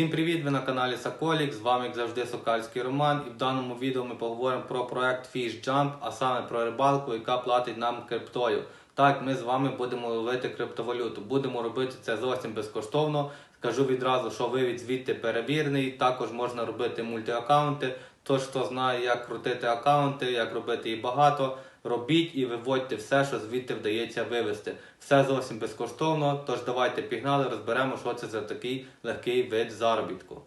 Всім привіт! Ви на каналі Соколік. З вами як завжди Сокальський Роман. І в даному відео ми поговоримо про проект Fish Jump, а саме про рибалку, яка платить нам криптою. Так, ми з вами будемо ловити криптовалюту. Будемо робити це зовсім безкоштовно. Скажу відразу, що вивід звідти перевірений. Також можна робити мультиаккаунти. Тож, хто знає, як крутити аккаунти, як робити їх багато, робіть і виводьте все, що звідти вдається вивести. Все зовсім безкоштовно. Тож давайте пігнали, розберемо, що це за такий легкий вид заробітку.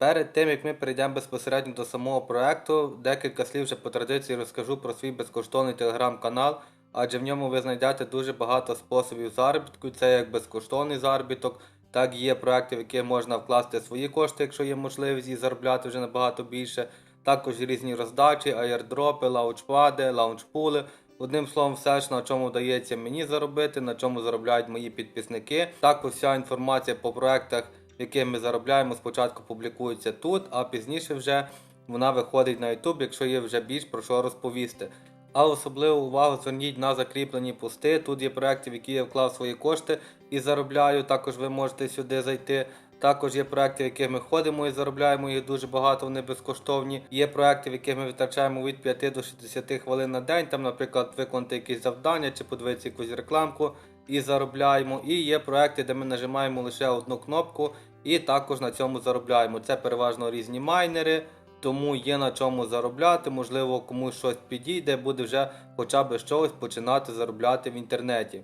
Перед тим як ми перейдемо безпосередньо до самого проекту, декілька слів вже по традиції розкажу про свій безкоштовний телеграм-канал, адже в ньому ви знайдете дуже багато способів заробітку. Це як безкоштовний заробіток, так і є проекти, в які можна вкласти свої кошти, якщо є можливість і заробляти вже набагато більше. Також різні роздачі, аєрдропи, лаунчпади, лаунчпули. Одним словом, все ж на чому вдається мені заробити, на чому заробляють мої підписники. Також вся інформація по проектах, яких ми заробляємо, спочатку публікується тут, а пізніше вже вона виходить на YouTube, якщо є вже більш про що розповісти. А особливу увагу зверніть на закріплені пости. Тут є проекти, в які я вклав свої кошти і заробляю. Також ви можете сюди зайти. Також є проекти, в яких ми ходимо і заробляємо їх дуже багато, вони безкоштовні. Є проекти, в яких ми витрачаємо від 5 до 60 хвилин на день. Там, наприклад, виконати якісь завдання чи подивитися якусь рекламку і заробляємо. І є проекти, де ми нажимаємо лише одну кнопку і також на цьому заробляємо. Це переважно різні майнери. Тому є на чому заробляти, можливо, комусь щось підійде, буде вже хоча б чогось починати заробляти в інтернеті.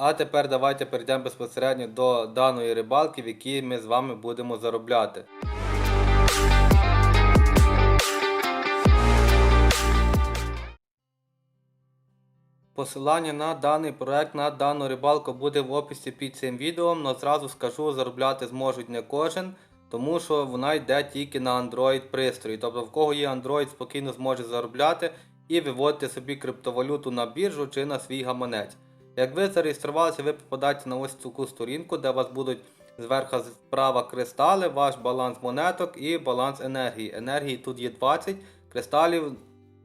А тепер давайте перейдемо безпосередньо до даної рибалки, в якій ми з вами будемо заробляти. Посилання на даний проект, на дану рибалку буде в описі під цим відео, але зразу скажу, заробляти зможуть не кожен, тому що вона йде тільки на Android пристрої. Тобто в кого є Android, спокійно зможе заробляти і виводити собі криптовалюту на біржу чи на свій гаманець. Як ви зареєструвалися, ви попадаєте на ось таку сторінку, де у вас будуть зверху справа кристали, ваш баланс монеток і баланс енергії. Енергії тут є 20 кристалів.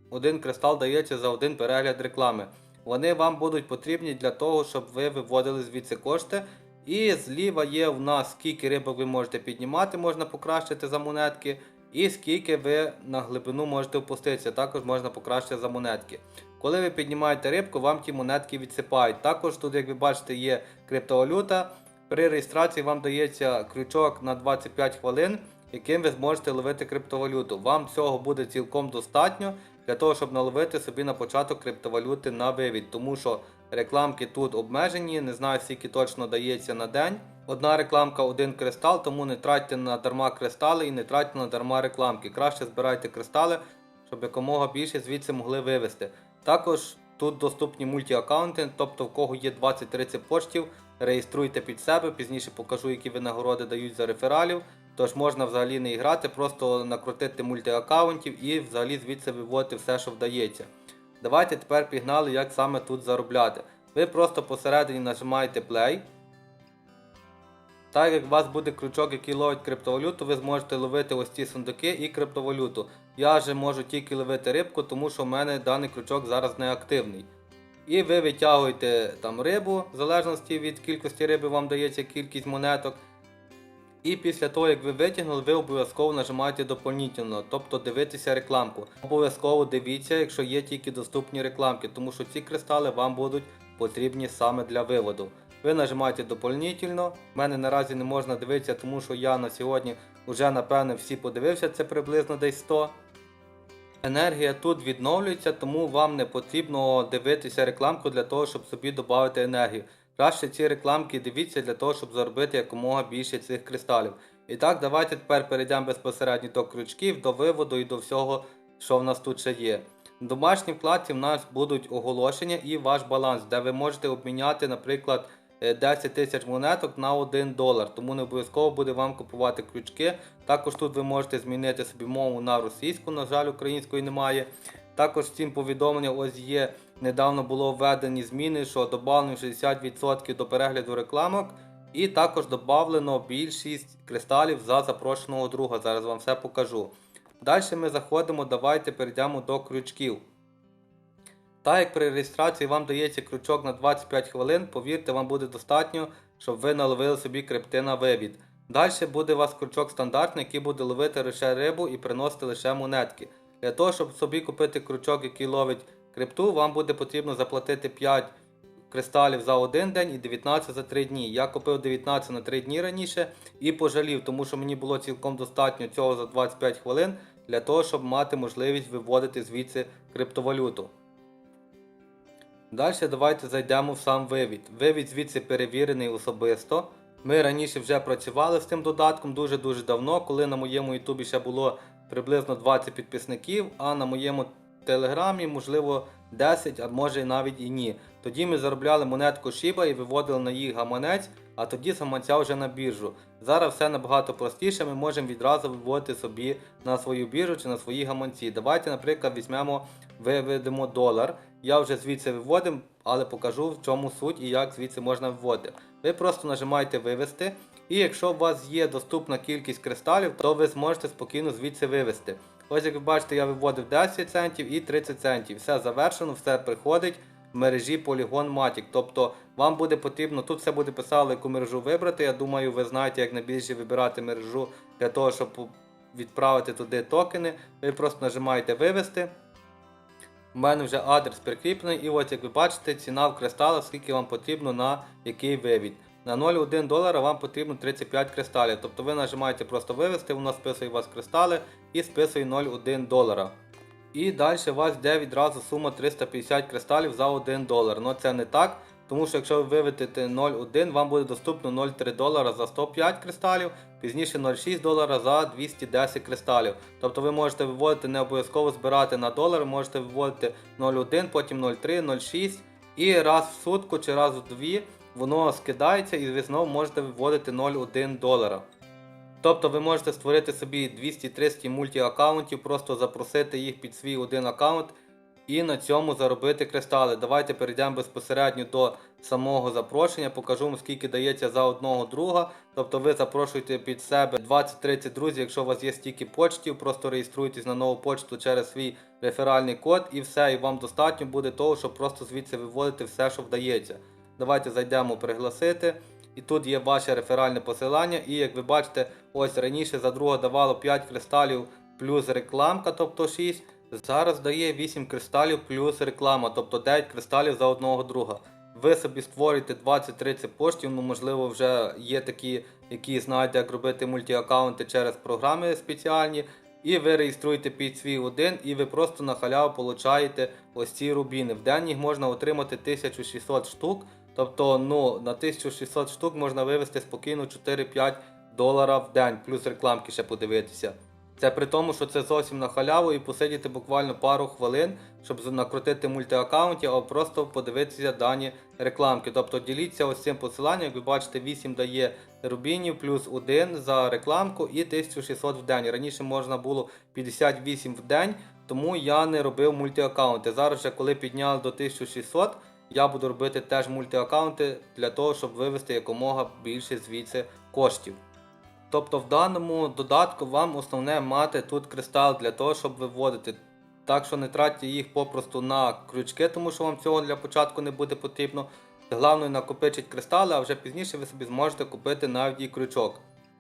Один кристал дається за один перегляд реклами. Вони вам будуть потрібні для того, щоб ви виводили звідси кошти. І зліва є в нас скільки рибок ви можете піднімати, можна покращити за монетки. І скільки ви на глибину можете опуститися, також можна покращити за монетки. Коли ви піднімаєте рибку, вам ті монетки відсипають. Також тут, як ви бачите, є криптовалюта. При реєстрації вам дається крючок на 25 хвилин, яким ви зможете ловити криптовалюту. Вам цього буде цілком достатньо для того, щоб наловити собі на початок криптовалюти на вивід. Тому що рекламки тут обмежені, не знаю скільки точно дається на день. Одна рекламка, один кристал, тому не тратьте на дарма кристали і не тратьте на дарма рекламки. Краще збирайте кристали, щоб якомога більше звідси могли вивести. Також тут доступні мультіаккаунти, тобто в кого є 20-30 поштів, реєструйте під себе, пізніше покажу, які винагороди дають за рефералів. Тож можна взагалі не грати, просто накрутити мультиаккаунтів і взагалі звідси виводити все, що вдається. Давайте тепер пігнали, як саме тут заробляти. Ви просто посередині нажимаєте Play. Так як у вас буде крючок, який ловить криптовалюту, ви зможете ловити ось ці сундуки і криптовалюту. Я же можу тільки ловити рибку, тому що в мене даний крючок зараз не активний. І ви витягуєте там рибу, в залежності від кількості риби вам дається кількість монеток. І після того, як ви витягнули, ви обов'язково нажимаєте доповнительно, тобто дивитися рекламку. Обов'язково дивіться, якщо є тільки доступні рекламки, тому що ці кристали вам будуть потрібні саме для виводу. Ви нажимаєте доповнительно. У мене наразі не можна дивитися, тому що я на сьогодні вже напевне всі подивився, це приблизно десь 100. Енергія тут відновлюється, тому вам не потрібно дивитися рекламку для того, щоб собі додати енергію. Краще ці рекламки дивіться для того, щоб заробити якомога більше цих кристалів. І так, давайте тепер перейдемо безпосередньо до крючків, до виводу і до всього, що в нас тут ще є. В домашній вкладці в нас будуть оголошення і ваш баланс, де ви можете обміняти, наприклад, е, 10 тисяч монеток на 1 долар. Тому не обов'язково буде вам купувати крючки. Також тут ви можете змінити собі мову на російську, на жаль, української немає. Також цим повідомлення ось є. Недавно було введені зміни, що додано 60% до перегляду рекламок. І також додано більшість кристалів за запрошеного друга. Зараз вам все покажу. Далі ми заходимо, давайте перейдемо до крючків. Так як при реєстрації вам дається крючок на 25 хвилин, повірте, вам буде достатньо, щоб ви наловили собі крипти на вивід. Далі буде у вас крючок стандартний, який буде ловити лише рибу і приносити лише монетки. Для того, щоб собі купити крючок, який ловить крипту, вам буде потрібно заплатити 5 кристалів за один день і 19 за 3 дні. Я купив 19 на 3 дні раніше і пожалів, тому що мені було цілком достатньо цього за 25 хвилин для того, щоб мати можливість виводити звідси криптовалюту. Далі давайте зайдемо в сам вивід. Вивід звідси перевірений особисто. Ми раніше вже працювали з цим додатком дуже-дуже давно, коли на моєму ютубі ще було приблизно 20 підписників, а на моєму телеграмі, можливо, 10, а може навіть і ні. Тоді ми заробляли монетку Shiba і виводили на їх гаманець, а тоді з гаманця вже на біржу. Зараз все набагато простіше, ми можемо відразу виводити собі на свою біржу чи на свої гаманці. Давайте, наприклад, візьмемо, виведемо долар. Я вже звідси виводив, але покажу в чому суть і як звідси можна виводити. Ви просто нажимаєте вивести, і якщо у вас є доступна кількість кристалів, то ви зможете спокійно звідси вивести. Ось як ви бачите, я виводив 10 центів і 30 центів. Все завершено, все приходить в мережі Polygon Matic. Тобто вам буде потрібно, тут все буде писало, яку мережу вибрати. Я думаю, ви знаєте, як найбільше вибирати мережу для того, щоб відправити туди токени. Ви просто нажимаєте вивести. У мене вже адрес прикріплений, і ось як ви бачите, ціна в кристалах, скільки вам потрібно на який вивід. На 0,1 долара вам потрібно 35 кристалів. Тобто ви нажимаєте просто вивести, воно списує у вас кристали і списує 0,1 долара. І далі у вас йде відразу сума 350 кристалів за 1 долар. Ну це не так, тому що якщо ви виведете 0,1, вам буде доступно 0,3 долара за 105 кристалів, пізніше 0,6 долара за 210 кристалів. Тобто ви можете виводити не обов'язково збирати на долар, можете виводити 0,1, потім 0,3, 0,6 і раз в сутку чи раз в дві воно скидається і ви знову можете виводити 0,1 долара. Тобто ви можете створити собі 200-300 мультіаккаунтів, просто запросити їх під свій один аккаунт і на цьому заробити кристали. Давайте перейдемо безпосередньо до самого запрошення. Покажу вам, скільки дається за одного друга. Тобто ви запрошуєте під себе 20-30 друзів, якщо у вас є стільки почтів, просто реєструйтесь на нову почту через свій реферальний код і все, і вам достатньо буде того, щоб просто звідси виводити все, що вдається. Давайте зайдемо пригласити. І тут є ваше реферальне посилання. І як ви бачите, ось раніше за друга давало 5 кристалів плюс рекламка, тобто 6. Зараз дає 8 кристалів плюс реклама, тобто 9 кристалів за одного друга. Ви собі створюєте 20-30 поштів, ну можливо вже є такі, які знаєте, як робити мультіаккаунти через програми спеціальні. І ви реєструєте під свій один, і ви просто на халяву получаєте ось ці рубіни. В день їх можна отримати 1600 штук. Тобто ну, на 1600 штук можна вивести спокійно 4-5 долара в день, плюс рекламки ще подивитися. Це при тому, що це зовсім на халяву і посидіти буквально пару хвилин, щоб накрутити мультиаккаунтів, а просто подивитися дані рекламки. Тобто діліться ось цим посиланням, як ви бачите, 8 дає рубінів плюс 1 за рекламку і 1600 в день. Раніше можна було 58 в день, тому я не робив мультиаккаунти. Зараз же, коли підняли до 1600, я буду робити теж мультиаккаунти для того, щоб вивести якомога більше звідси коштів. Тобто в даному додатку вам основне мати тут кристал для того, щоб виводити. Так що не тратьте їх попросту на крючки, тому що вам цього для початку не буде потрібно. Головне накопичить кристали, а вже пізніше ви собі зможете купити навіть і крючок.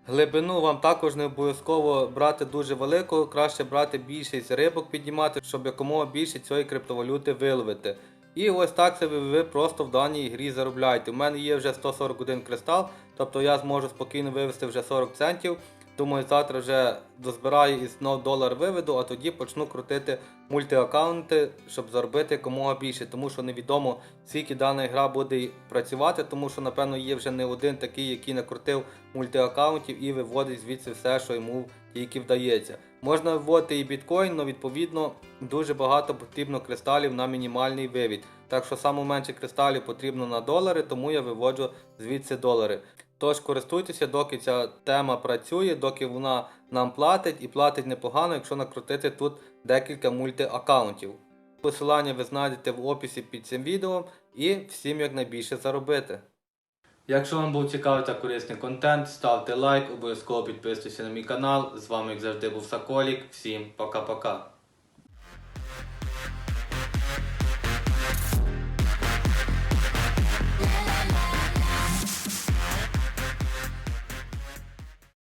Глибину вам також не обов'язково брати дуже велику, краще брати більшість рибок піднімати, щоб якомога більше цієї криптовалюти виловити. І ось так себе ви просто в даній грі заробляєте. У мене є вже 141 кристал, тобто я зможу спокійно вивести вже 40 центів. Думаю, завтра вже дозбираю і знов долар виведу, а тоді почну крутити мультиаккаунти, щоб заробити якомога більше. Тому що невідомо, скільки дана гра буде працювати, тому що, напевно, є вже не один такий, який накрутив мультиаккаунтів і виводить звідси все, що йому тільки вдається. Можна виводити і біткоін, але відповідно дуже багато потрібно кристалів на мінімальний вивід. Так що саме менше кристалів потрібно на долари, тому я виводжу звідси долари. Тож користуйтеся, доки ця тема працює, доки вона нам платить і платить непогано, якщо накрутити тут декілька мультиаккаунтів. Посилання ви знайдете в описі під цим відео і всім якнайбільше заробити. Якщо вам був цікавий та корисний контент, ставте лайк, обов'язково підписуйтесь на мій канал. З вами, як завжди, був Саколік. Всім пока-пока.